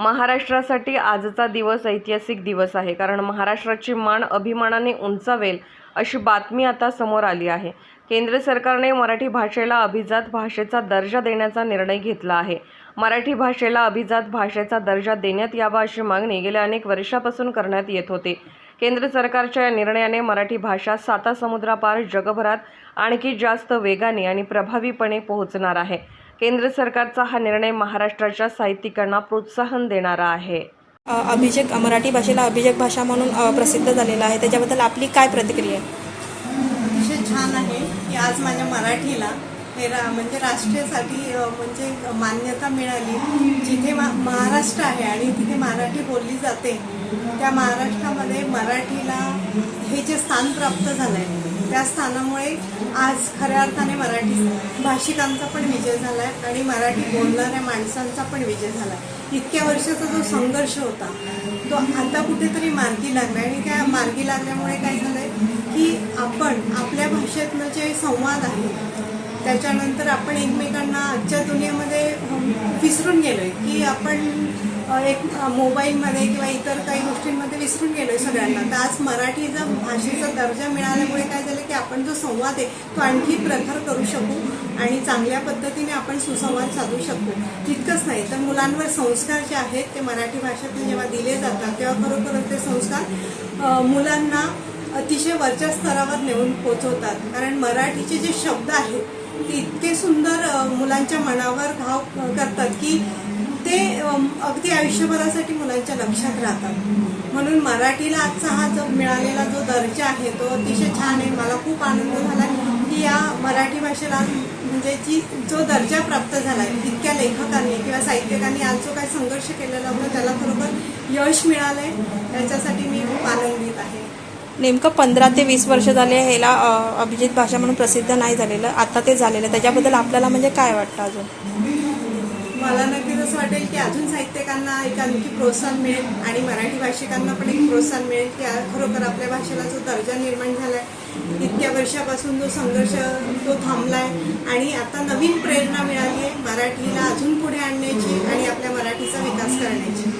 महाराष्ट्रासाठी आजचा दिवस ऐतिहासिक दिवस आहे. कारण महाराष्ट्राची मान अभिमानाने उंचावेल अशी बातमी आता समोर आली आहे. केंद्र सरकारने मराठी भाषेला अभिजात भाषेचा दर्जा देण्याचा निर्णय घेतला आहे. मराठी भाषेला अभिजात भाषेचा दर्जा देण्यात यावा अशी मागणी गेल्या अनेक वर्षापासून करण्यात येत होती. केंद्र सरकारच्या या निर्णयाने मराठी भाषा साता समुद्रापार जगभरात आणखी जास्त वेगाने आणि प्रभावीपणे पोहोचणार आहे. केंद्र सरकारचा हा निर्णय महाराष्ट्राच्या साहित्यिकांना प्रोत्साहन देणारा आहे. अभिषेक मराठी भाषेला अभिषेक भाषा म्हणून प्रसिद्ध झालेला आहे. त्याच्याबद्दल आपली काय प्रतिक्रिया आहे? अतिशय छान आहे की आज माझ्या मराठीला हे रा म्हणजे राष्ट्रीयसाठी म्हणजे मान्यता मिळाली. जिथे मा महाराष्ट्र आहे आणि तिथे मराठी बोलली जाते त्या महाराष्ट्रामध्ये मराठीला हे जे स्थान प्राप्त झालं आहे त्या स्थानामुळे आज खऱ्या अर्थाने मराठी भाषिकांचा पण विजय झाला आहे आणि मराठी बोलणाऱ्या माणसांचा पण विजय झाला आहे इतक्या वर्षाचा जो संघर्ष होता तो आता कुठेतरी मार्गी लागला आणि त्या मार्गी लागल्यामुळे काय झालं आहे की आपण आपल्या भाषेतनं जे म्हणजे संवाद आहे. त्याच्यानंतर आपण एकमेकांना आजच्या दुनियेमध्ये विसरून गेलो आहे की आपण एक मोबाईलमध्ये किंवा इतर काही गोष्टींमध्ये विसरून गेलो आहे सगळ्यांना. तर आज मराठीचा भाषेचा दर्जा मिळाल्यामुळे काय झालं की आपण जो संवाद आहे तो आणखी प्रखर करू शकू आणि चांगल्या पद्धतीने आपण सुसंवाद साधू शकतो तितकंच नाही तर मुलांवर संस्कार जे आहेत ते मराठी भाषेतून जेव्हा दिले जातात तेव्हा खरोखरच ते संस्कार मुलांना अतिशय वरच्या स्तरावर नेऊन पोचवतात. कारण मराठीचे जे शब्द आहेत इतके सुंदर मुलांच्या मनावर घाव करतात की ते अगदी आयुष्यभरासाठी मुलांच्या लक्षात राहतात. म्हणून मराठीला आजचा हा जो मिळालेला जो दर्जा आहे तो अतिशय छान आहे. मला खूप आनंद झाला की या मराठी भाषेला म्हणजे जी जो दर्जा प्राप्त झाला आहे इतक्या लेखकांनी किंवा साहित्यिकांनी आज जो काही संघर्ष केलेला होता त्याला खरोखर यश मिळालं आहे त्याच्यासाठी मी नेमकं पंधरा ते वीस वर्ष झाले ह्याला अभिजित भाषा म्हणून प्रसिद्ध नाही झालेलं आता ते झालेलं आहे. त्याच्याबद्दल आपल्याला म्हणजे काय वाटतं अजून मला नक्कीच असं वाटेल की अजून साहित्यिकांना एक आणखी प्रोत्साहन मिळेल आणि मराठी भाषिकांना पण एक प्रोत्साहन मिळेल की खरोखर आपल्या भाषेला जो दर्जा निर्माण झाला आहे इतक्या वर्षापासून जो संघर्ष तो थांबलाय आणि आता नवीन प्रेरणा मिळाली आहे मराठीला अजून पुढे आणण्याची आणि आपल्या मराठीचा विकास करण्याची